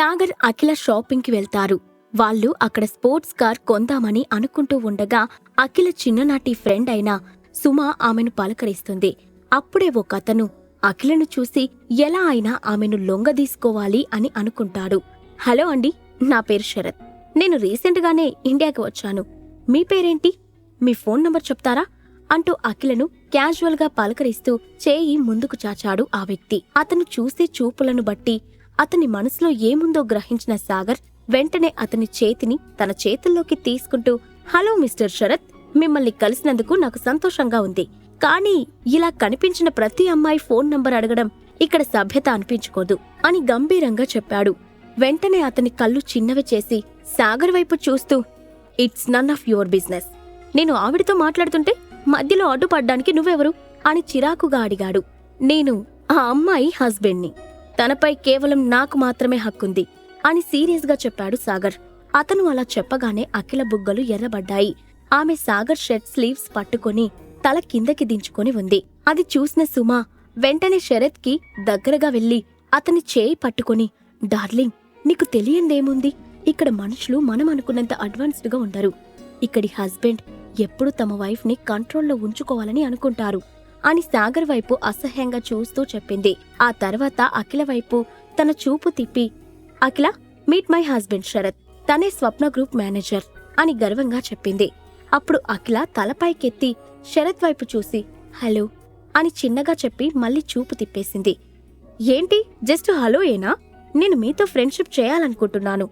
సాగర్ అఖిల షాపింగ్కి వెళ్తారు. వాళ్ళు అక్కడ స్పోర్ట్స్ కార్ కొందామని అనుకుంటూ ఉండగా అఖిల చిన్ననాటి ఫ్రెండ్ అయిన సుమ ఆమెను పలకరిస్తుంది. అప్పుడే ఒక అతను అఖిలను చూసి ఎలా అయినా ఆమెను లొంగదీసుకోవాలి అని అనుకుంటాడు. హలో అండి నా పేరు శరత్. నేను రీసెంట్గానే ఇండియాకి వచ్చాను. మీ పేరేంటి? మీ ఫోన్ నంబర్ చెప్తారా? అంటూ అఖిలను క్యాజువల్గా పలకరిస్తూ చేయి ముందుకు చాచాడు ఆ వ్యక్తి. అతను చూసే చూపులను బట్టి అతని మనసులో ఏముందో గ్రహించిన సాగర్ వెంటనే అతని చేతిని తన చేతుల్లోకి తీసుకుంటూ హలో మిస్టర్ శరత్ మిమ్మల్ని కలిసినందుకు నాకు సంతోషంగా ఉంది. కానీ ఇలా కనిపించిన ప్రతి అమ్మాయి ఫోన్ నంబర్ అడగడం ఇక్కడ సభ్యత అనిపించుకోదు అని గంభీరంగా చెప్పాడు. వెంటనే అతని కళ్ళు చిన్నవి చేసి సాగర్ వైపు చూస్తూ it's none of your business. నేను ఆవిడతో మాట్లాడుతుంటే మధ్యలో అడ్డుపడ్డానికి నువ్వెవరు? అని చిరాకుగా అడిగాడు. నేను ఆ అమ్మాయి హస్బెండ్ని. తనపై కేవలం నాకు మాత్రమే హక్కుంది అని సీరియస్గా చెప్పాడు సాగర్. అతను అలా చెప్పగానే అఖిల బుగ్గలు ఎర్రబడ్డాయి. ఆమె సాగర్ షర్ట్ స్లీవ్స్ పట్టుకొని తల కిందకి దించుకొని ఉంది. అది చూసిన సుమ వెంటనే శరత్కి దగ్గరగా వెళ్ళి అతని చేయి పట్టుకొని డార్లింగ్ నీకు తెలియందేముంది? ఇక్కడ మనుషులు మనం అనుకున్నంత అడ్వాన్స్డ్గా ఉండరు. ఇక్కడి హస్బెండ్ ఎప్పుడు తమ వైఫ్ని కంట్రోల్లో ఉంచుకోవాలని అనుకుంటారు. అని సాగర్ వైపు అసహ్యంగా చూస్తూ చెప్పింది. ఆ తర్వాత అఖిల వైపు తన చూపు తిప్పి Akhila meet my husband Sarath. తనే స్వప్న గ్రూప్ మేనేజర్ అని గర్వంగా చెప్పింది. అప్పుడు అఖిల తలపైకెత్తి శరత్ వైపు చూసి హలో అని చిన్నగా చెప్పి మళ్ళీ చూపు తిప్పేసింది. ఏంటి? జస్ట్ హలో ఏనా? నేను మీతో ఫ్రెండ్షిప్ చేయాలనుకుంటున్నాను.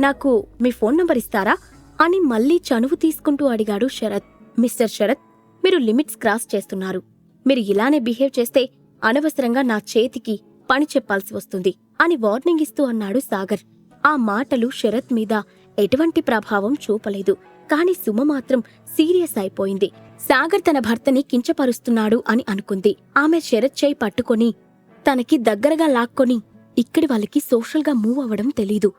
నాకు మీ ఫోన్ నంబర్ ఇస్తారా? అని మళ్ళీ చనువు తీసుకుంటూ అడిగాడు శరత్. మిస్టర్ శరత్ మీరు లిమిట్స్ క్రాస్ చేస్తున్నారు. మీరు ఇలానే బిహేవ్ చేస్తే అనవసరంగా నా చేతికి పని చెప్పాల్సి వస్తుంది అని వార్నింగ్ ఇస్తూ అన్నాడు సాగర్. ఆ మాటలు శరత్ మీద ఎటువంటి ప్రభావం చూపలేదు. కాని సుమ మాత్రం సీరియస్ అయిపోయింది. సాగర్ తన భర్తని కించపరుస్తున్నాడు అని అనుకుంది. ఆమె శరత్ చేయి పట్టుకొని తనకి దగ్గరగా లాక్కొని ఇక్కడి వాళ్ళకి సోషల్గా మూవ్ అవ్వడం తెలీదు.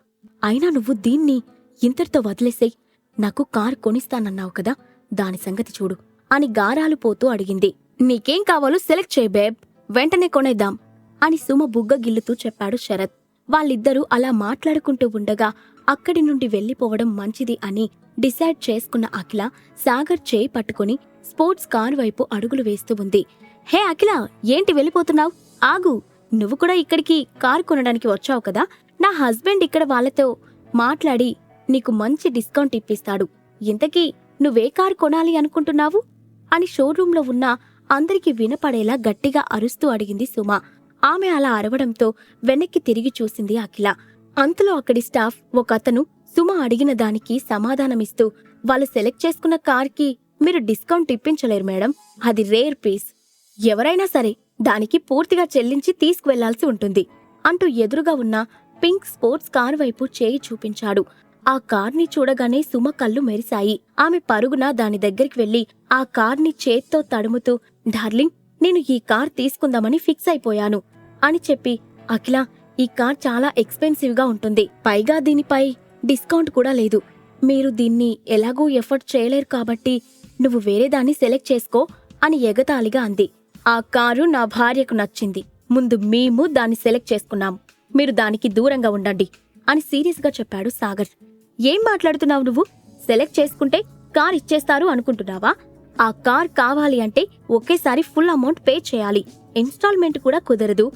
అయినా నువ్వు దీన్ని ఇంతటితో వదిలేసేయ్. నాకు కార్ కొనిస్తానన్నావు కదా దాని సంగతి చూడు అని గారాలు పోతూ అడిగింది. నీకేం కావాలో సెలెక్ట్ చేయి బేబ్. వెంటనే కొనేద్దాం అని సుమ బుగ్గ గిల్లుతూ చెప్పాడు శరత్. వాళ్ళిద్దరూ అలా మాట్లాడుకుంటూ ఉండగా అక్కడి నుండి వెళ్ళిపోవడం మంచిది అని డిసైడ్ చేసుకున్న అఖిల సాగర్ చేయి పట్టుకుని స్పోర్ట్స్ కార్ వైపు అడుగులు వేస్తూ ఉంది. హే అఖిల ఏంటి వెళ్ళిపోతున్నావు? ఆగు. నువ్వు కూడా ఇక్కడికి కారు కొనడానికి వచ్చావు కదా. నా హస్బెండ్ ఇక్కడ వాళ్ళతో మాట్లాడి నీకు మంచి డిస్కౌంట్ ఇప్పిస్తాడు. ఇంతకీ నువ్వే కారు కొనాలి అనుకుంటున్నావు? అని షోరూంలో ఉన్న అందరికీ వినపడేలా గట్టిగా అరుస్తూ అడిగింది సుమ. ఆమె అలా అరవడంతో వెనక్కి తిరిగి చూసింది అఖిల. అంతలో అక్కడి స్టాఫ్ ఒక అతను సుమ అడిగిన దానికి సమాధానమిస్తూ వాళ్ళు సెలెక్ట్ చేసుకున్న కార్కి మీరు డిస్కౌంట్ ఇప్పించలేరు మేడం. అది రేర్ పీస్. ఎవరైనా సరే దానికి పూర్తిగా చెల్లించి తీసుకువెళ్ళాల్సి ఉంటుంది అంటూ ఎదురుగా ఉన్న పింక్ స్పోర్ట్స్ కార్ వైపు చేయి చూపించాడు. ఆ కార్ని చూడగానే సుమ కళ్ళు మెరిశాయి. ఆమె పరుగున దాని దగ్గరికి వెళ్ళి ఆ కార్ని చేత్తో తడుముతూ డార్లింగ్ నేను ఈ కార్ తీసుకుందామని ఫిక్స్ అయిపోయాను అని చెప్పి అఖిల ఈ కార్ చాలా ఎక్స్పెన్సివ్గా ఉంటుంది. పైగా దీనిపై డిస్కౌంట్ కూడా లేదు. మీరు దీన్ని ఎలాగూ ఎఫర్ట్ చేయలేరు కాబట్టి నువ్వు వేరే దాన్ని సెలెక్ట్ చేసుకో అని ఎగతాళిగా అంది. ఆ కారు నా భార్యకు నచ్చింది. ముందు మేము దాన్ని సెలెక్ట్ చేసుకున్నాం. మీరు దానికి దూరంగా ఉండండి అని సీరియస్గా చెప్పాడు సాగర్. ఏం మాట్లాడుతున్నావు నువ్వు? సెలెక్ట్ చేసుకుంటే కార్ ఇచ్చేస్తారు అనుకుంటున్నావా? ఆ కార్ కావాలి అంటే ఒకేసారి ఫుల్ అమౌంట్ పే చేయాలి. ఇన్స్టాల్మెంట్ కూడా కుదరదు.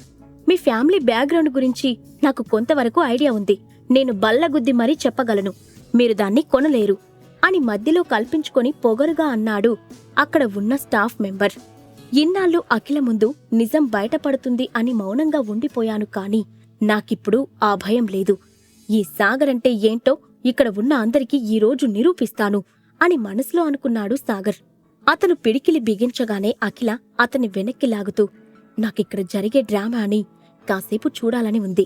మీ ఫ్యామిలీ బ్యాక్గ్రౌండ్ గురించి నాకు కొంతవరకు ఐడియా ఉంది. నేను బల్లగుద్ది మరీ చెప్పగలను. మీరు దాన్ని కొనలేరు. అని మధ్యలో కల్పించుకొని పొగరుగా అన్నాడు అక్కడ ఉన్న స్టాఫ్ మెంబర్. ఇన్నాళ్ళు అఖిల ముందు నిజం బయటపడుతుంది అని మౌనంగా ఉండిపోయాను కాని నాకిప్పుడు ఆ భయం లేదు. ఈ సాగర్ అంటే ఏంటో ఇక్కడ ఉన్న అందరికీ ఈరోజు నిరూపిస్తాను అని మనసులో అనుకున్నాడు సాగర్. అతను పిడికిలి బిగించగానే అఖిల అతని వెనక్కి లాగుతూ నాకిక్కడ జరిగే డ్రామా అని కాసేపు చూడాలని ఉంది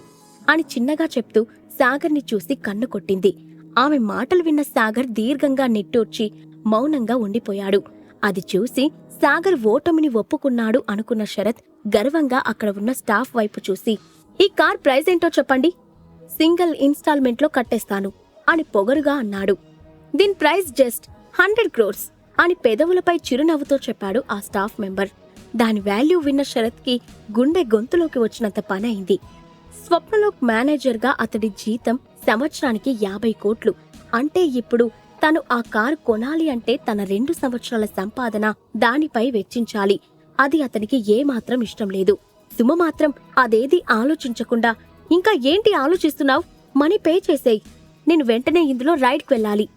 అని చిన్నగా చెప్తూ సాగర్ని చూసి కన్ను కొట్టింది. ఆమె మాటలు విన్న సాగర్ దీర్ఘంగా నిట్టూర్చి మౌనంగా ఉండిపోయాడు. అది చూసి సాగర్ ఓటమిని ఒప్పుకున్నాడు అనుకున్న శరత్ గర్వంగా అక్కడ ఉన్న స్టాఫ్ వైపు చూసి ఈ కార్ ప్రైస్ ఏంటో చెప్పండి? సింగిల్ ఇన్స్టాల్మెంట్లో కట్టేస్తాను అని పొగరుగా అన్నాడు. దీని ప్రైస్ జస్ట్ హండ్రెడ్ క్రోర్స్ అని పెదవులపై చిరునవ్వుతో చెప్పాడు ఆ స్టాఫ్ మెంబర్. దాని వాల్యూ విన్న శరత్కి గుండె గొంతులోకి వచ్చినంత పనైంది. స్వప్నలోక్ మేనేజర్గా అతడి జీతం సంవత్సరానికి యాభై కోట్లు. అంటే ఇప్పుడు తను ఆ కారు కొనాలి అంటే తన రెండు సంవత్సరాల సంపాదన దానిపై వెచ్చించాలి. అది అతనికి ఏమాత్రం ఇష్టం లేదు. సుమ మాత్రం అదేది ఆలోచించకుండా ఇంకా ఏంటి ఆలోచిస్తున్నావు? మనీ పే చేసేయ్. నేను వెంటనే ఇందులో రైడ్కి వెళ్ళాలి.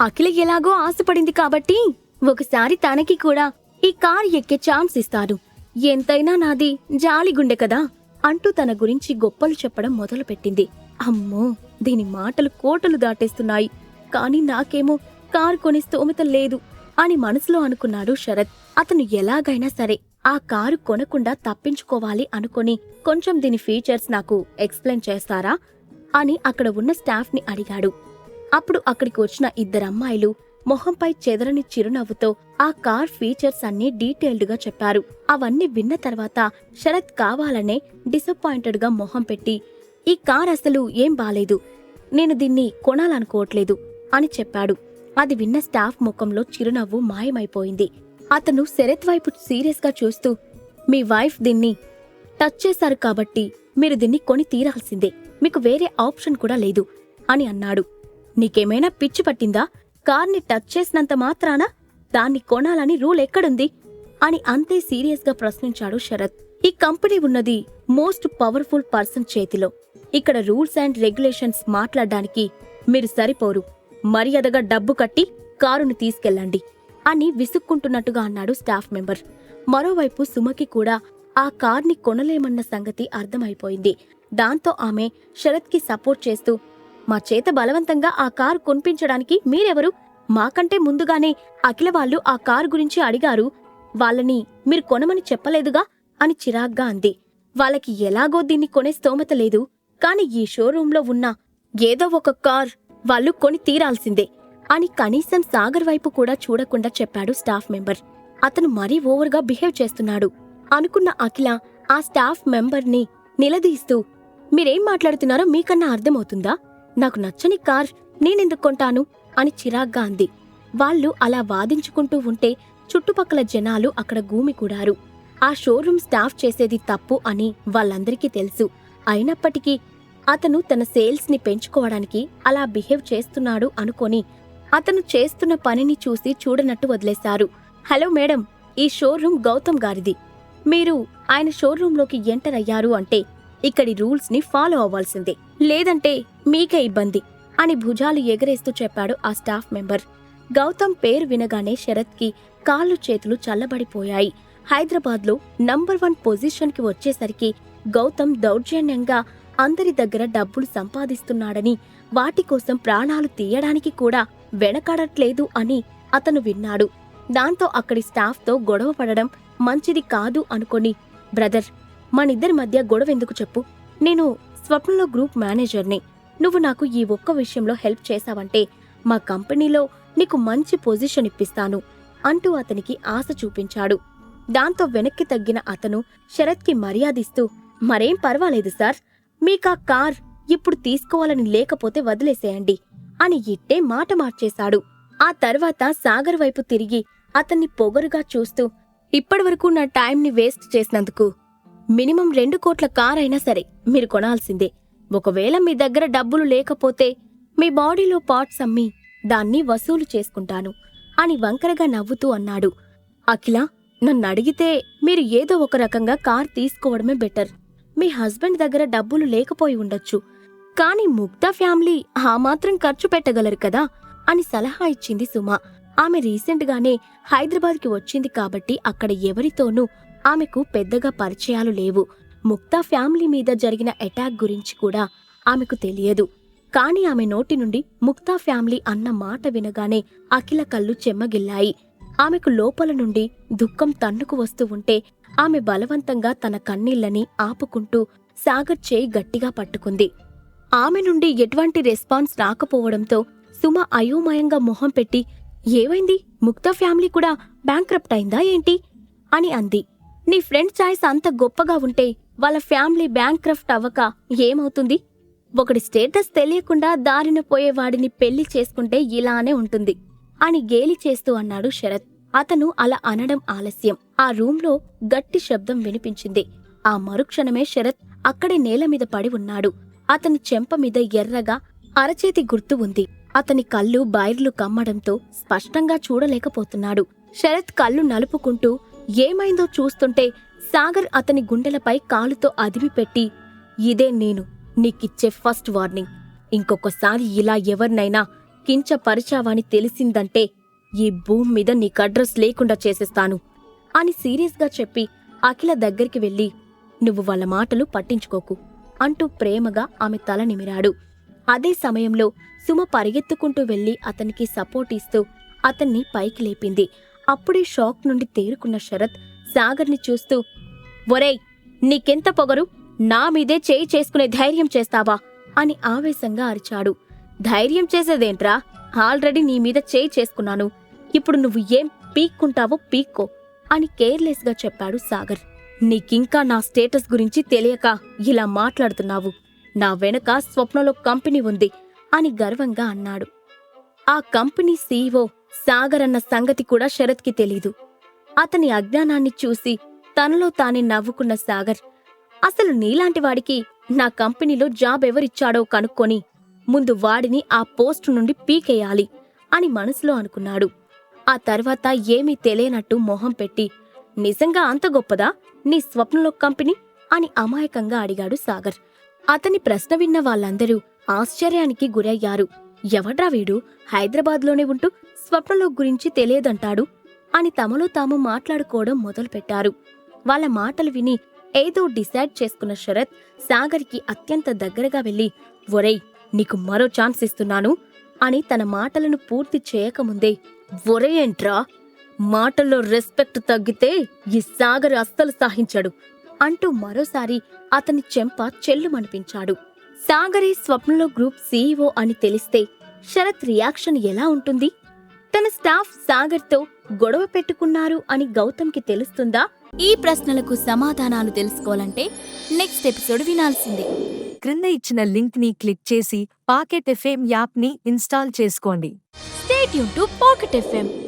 అఖిల ఎలాగో ఆశపడింది కాబట్టి ఒకసారి తనకి కూడా ఈ కార్ ఎక్కే ఛాన్స్ ఇస్తాను. ఎంతైనా నాది జాలిగుండె కదా అంటూ తన గురించి గొప్పలు చెప్పడం మొదలుపెట్టింది. అమ్మో దీని మాటలు కోటలు దాటేస్తున్నాయి. కానీ నాకేమో కారు కొని స్తోమత లేదు అని మనసులో అనుకున్నాడు శరత్. అతను ఎలాగైనా సరే ఆ కారు కొనకుండా తప్పించుకోవాలి అనుకుని కొంచెం దీని ఫీచర్స్ నాకు ఎక్స్ప్లెయిన్ చేస్తారా అని అక్కడ ఉన్న స్టాఫ్ని అడిగాడు. అప్పుడు అక్కడికి వచ్చిన ఇద్దరు అమ్మాయిలు మొహంపై చెదరని చిరునవ్వుతో ఆ కార్ ఫీచర్స్ అన్ని డీటెయిల్డ్గా చెప్పారు. అవన్నీ విన్న తర్వాత శరత్ కావాలనే డిసప్పాయింటెడ్గా మొహం పెట్టి ఈ కార్ అసలు ఏం బాలేదు. నేను దీన్ని కొనాలనుకోవట్లేదు అని చెప్పాడు. అది విన్న స్టాఫ్ ముఖంలో చిరునవ్వు మాయమైపోయింది. అతను శరత్ వైపు సీరియస్గా చూస్తూ మీ వైఫ్ దీన్ని టచ్ చేశారు కాబట్టి మీరు దీన్ని కొని తీరాల్సిందే. మీకు వేరే ఆప్షన్ కూడా లేదు అని అన్నాడు. నీకేమైనా పిచ్చి పట్టిందా? కార్ని టచ్ చేసినంత మాత్రాన దాన్ని కొనాలని రూల్ ఎక్కడుంది? అని అంతే సీరియస్గా ప్రశ్నించాడు శరత్. ఈ కంపెనీ ఉన్నది మోస్ట్ పవర్ఫుల్ పర్సన్ చేతిలో. ఇక్కడ రూల్స్ అండ్ రెగ్యులేషన్స్ మాట్లాడడానికి మీరు సరిపోరు. మర్యాదగా డబ్బు కట్టి కారును తీసుకెళ్ళండి అని విసుక్కుంటున్నట్టుగా అన్నాడు స్టాఫ్ మెంబర్. మరోవైపు సుమకి కూడా ఆ కార్ని కొనలేమన్న సంగతి అర్థమైపోయింది. దాంతో ఆమె శరత్కి సపోర్ట్ చేస్తూ మా చేత బలవంతంగా ఆ కారు కొనిపించడానికి మీరెవరు? మాకంటే ముందుగానే అఖిల వాళ్ళు ఆ కారు గురించి అడిగారు. వాళ్ళని మీరు కొనమని చెప్పలేదుగా? అని చిరాగ్గా అంది. వాళ్ళకి ఎలాగో దీన్ని కొనే స్తోమత లేదు. కాని ఈ షోరూంలో ఉన్న ఏదో ఒక కార్ వాళ్ళు కొని తీరాల్సిందే అని కనీసం సాగర్ వైపు కూడా చూడకుండా చెప్పాడు స్టాఫ్ మెంబర్. అతను మరీ ఓవర్గా బిహేవ్ చేస్తున్నాడు. అనుకున్న అఖిల ఆ స్టాఫ్ మెంబర్ని నిలదీస్తూ మీరేం మాట్లాడుతున్నారో మీకన్నా అర్థమవుతుందా? నాకు నచ్చని కార్ నేనెందుకు కొంటాను? అని చిరాగ్గా అంది. వాళ్ళు అలా వాదించుకుంటూ ఉంటే చుట్టుపక్కల జనాలు అక్కడ గూమికూడారు ఆ షోరూమ్ స్టాఫ్ చేసేది తప్పు అని వాళ్ళందరికీ తెలుసు. అయినప్పటికీ అతను తన సేల్స్ని పెంచుకోవడానికి అలా బిహేవ్ చేస్తున్నాడు అనుకొని అతను చేస్తున్న పనిని చూసి చూడనట్టు వదిలేశారు. హలో మేడం ఈ షోరూమ్ గౌతమ్ గారిది. మీరు ఆయన షోరూంలోకి ఎంటర్ అయ్యారు అంటే ఇక్కడి రూల్స్ని ఫాలో అవ్వాల్సిందే. లేదంటే మీకే ఇబ్బంది అని భుజాలు ఎగరేస్తూ చెప్పాడు ఆ స్టాఫ్ మెంబర్. గౌతమ్ పేరు వినగానే శరత్కి కాళ్ళు చేతులు చల్లబడిపోయాయి. హైదరాబాద్లో నంబర్ వన్ పొజిషన్కి వచ్చేసరికి గౌతమ్ దౌర్జన్యంగా అందరి దగ్గర డబ్బులు సంపాదిస్తున్నాడని వాటి కోసం ప్రాణాలు తీయడానికి కూడా వెనకాడట్లేదు అని అతను విన్నాడు. దాంతో అక్కడి స్టాఫ్తో గొడవ పడడం మంచిది కాదు అనుకొని బ్రదర్ మనిద్దరి మధ్య గొడవ ఎందుకు చెప్పు? నేను స్వప్నలో గ్రూప్ మేనేజర్ని. నువ్వు నాకు ఈ ఒక్క విషయంలో హెల్ప్ చేశావంటే మా కంపెనీలో నీకు మంచి పొజిషన్ ఇప్పిస్తాను అంటూ అతనికి ఆశ చూపించాడు. దాంతో వెనక్కి తగ్గిన అతను శరత్కి మర్యాదిస్తూ మరేం పర్వాలేదు సార్ మీకా కార్ ఇప్పుడు తీసుకోవాలని లేకపోతే వదిలేసేయండి అని ఇట్టే మాట మార్చేశాడు. ఆ తర్వాత సాగర్ వైపు తిరిగి అతన్ని పొగరుగా చూస్తూ ఇప్పటివరకు నా టైంని వేస్ట్ చేసినందుకు మినిమం రెండు కోట్ల కార్ అయినా సరే మీరు కొనాల్సిందే. ఒకవేళ మీ దగ్గర డబ్బులు లేకపోతే మీ బాడీలో పార్ట్స్ అమ్మి దాన్ని వసూలు చేసుకుంటాను అని వంకరగా నవ్వుతూ అన్నాడు. అఖిల నన్ను అడిగితే మీరు ఏదో ఒక రకంగా కార్ తీసుకోవడమే బెటర్. మీ హస్బెండ్ దగ్గర డబ్బులు లేకపోయి ఉండొచ్చు. కానీ ముగ్ధా ఫ్యామిలీ ఆ మాత్రం ఖర్చు పెట్టగలరు కదా అని సలహా ఇచ్చింది సుమ. ఆమె రీసెంట్గానే హైదరాబాద్కి వచ్చింది కాబట్టి అక్కడ ఎవరితోనూ ఆమెకు పెద్దగా పరిచయాలు లేవు. ముక్తా ఫ్యామిలీ మీద జరిగిన అటాక్ గురించి కూడా ఆమెకు తెలియదు. కాని ఆమె నోటి నుండి ముక్తా ఫ్యామిలీ అన్న మాట వినగానే అఖిల కళ్ళు చెమ్మగిల్లాయి. ఆమెకు లోపల నుండి దుఃఖం తన్నుకు వస్తూ ఉంటే ఆమె బలవంతంగా తన కన్నీళ్ళని ఆపుకుంటూ సాగర్ చేయి గట్టిగా పట్టుకుంది. ఆమె నుండి ఎటువంటి రెస్పాన్స్ రాకపోవడంతో సుమ అయోమయంగా మొహం పెట్టి ఏవైంది ముక్తా ఫ్యామిలీ కూడా బ్యాంక్రప్ట్ అయిందా ఏంటి? అని అంది. నీ ఫ్రెండ్ చాయిస్ అంత గొప్పగా ఉంటే వాళ్ళ ఫ్యామిలీ బ్యాంక్రఫ్ట్ అవ్వక ఏమవుతుంది? ఒకడి స్టేటస్ తెలియకుండా దారిన పోయేవాడిని పెళ్ళి చేసుకుంటే ఇలానే ఉంటుంది అని గేలి చేస్తూ అన్నాడు శరత్. అతను అలా అనడం ఆలస్యం. ఆ రూంలో గట్టి శబ్దం వినిపించింది. ఆ మరుక్షణమే శరత్ అక్కడే నేల మీద పడి ఉన్నాడు. అతని చెంప మీద ఎర్రగా అరచేతి గుర్తు ఉంది. అతని కళ్ళు బైర్లు కమ్మడంతో స్పష్టంగా చూడలేకపోతున్నాడు. శరత్ కళ్ళు నలుపుకుంటూ ఏమైందో చూస్తుంటే సాగర్ అతని గుండెలపై కాలుతో అదిమిపెట్టి ఇదే నేను నీకిచ్చే ఫస్ట్ వార్నింగ్. ఇంకొకసారి ఇలా ఎవరినైనా కించపరిచావని తెలిసిందంటే ఈ భూమి మీద నీకు అడ్రస్ లేకుండా చేసేస్తాను అని సీరియస్గా చెప్పి అఖిల దగ్గరికి వెళ్ళి నువ్వు వాళ్ళ మాటలు పట్టించుకోకు అంటూ ప్రేమగా ఆమె తల నిమిరాడు. అదే సమయంలో సుమ పరిగెత్తుకుంటూ వెళ్ళి అతనికి సపోర్ట్ ఇస్తూ అతన్ని పైకి లేపింది. అప్పుడే షాక్ నుండి తేరుకున్న శరత్ సాగర్ని చూస్తూ ఒరేయ్ నీకెంత పొగరు? నా మీదే చేయి చేసుకునే ధైర్యం చేస్తావా? అని ఆవేశంగా అరిచాడు. ధైర్యం చేసేదేంట్రా? ఆల్రెడీ నీ మీద చేయి చేసుకున్నాను. ఇప్పుడు నువ్వు ఏం పీక్కుంటావో పీక్కో అని కేర్లెస్గా చెప్పాడు సాగర్. నీకింకా నా స్టేటస్ గురించి తెలియక ఇలా మాట్లాడుతున్నావు. నా వెనక స్వప్నలో కంపెనీ ఉంది అని గర్వంగా అన్నాడు. ఆ కంపెనీ సీఈఓ సాగర్ అన్న సంగతి కూడా శరత్కి తెలీదు. అతని అజ్ఞానాన్ని చూసి తనలో తానే నవ్వుకున్న సాగర్ అసలు నీలాంటి వాడికి నా కంపెనీలో జాబ్ ఎవరిచ్చాడో కనుక్కొని ముందు వాడిని ఆ పోస్టు నుండి పీకేయాలి అని మనసులో అనుకున్నాడు. ఆ తర్వాత ఏమీ తెలియనట్టు మొహం పెట్టి నిజంగా అంత గొప్పదా? నీ స్వప్నలో కంపెనీ? అని అమాయకంగా అడిగాడు సాగర్. అతని ప్రశ్న విన్న వాళ్ళందరూ ఆశ్చర్యానికి గురయ్యారు. ఎవడ్రా వీడు? హైదరాబాద్లోనే ఉంటూ స్వప్నలో గురించి తెలియదంటాడు? అని తమలో తాము మాట్లాడుకోవడం మొదలుపెట్టారు. వాళ్ళ మాటలు విని ఏదో డిసైడ్ చేసుకున్న శరత్ సాగర్కి అత్యంత దగ్గరగా వెళ్ళి ఒరేయ్ నీకు మరో ఛాన్స్ ఇస్తున్నాను అని తన మాటలను పూర్తి చేయకముందే ఒరేయంట్రా మాటల్లో రెస్పెక్ట్ తగ్గితే ఈ సాగర్ అస్సలు సహించడు అంటూ మరోసారి అతని చెంప చెల్లుమనిపించాడు. సాగరే స్వప్నలో గ్రూప్ సీఈఓ అని తెలిస్తే శరత్ రియాక్షన్ ఎలా ఉంటుంది? తన స్టాఫ్ సాగర్తో గొడవ పెట్టుకున్నారు అని గౌతమ్కి తెలుస్తుందా? ఈ ప్రశ్నలకు సమాధానాలు తెలుసుకోవాలంటే నెక్స్ట్ ఎపిసోడ్ వినాల్సిందే. క్రింద ఇచ్చిన లింక్ని క్లిక్ చేసి పాకెట్ ఎఫ్ఎం యాప్ని ఇన్స్టాల్ చేసుకోండి. స్టేట్ యూన్ టు పాకెట్ ఎఫ్ఎం.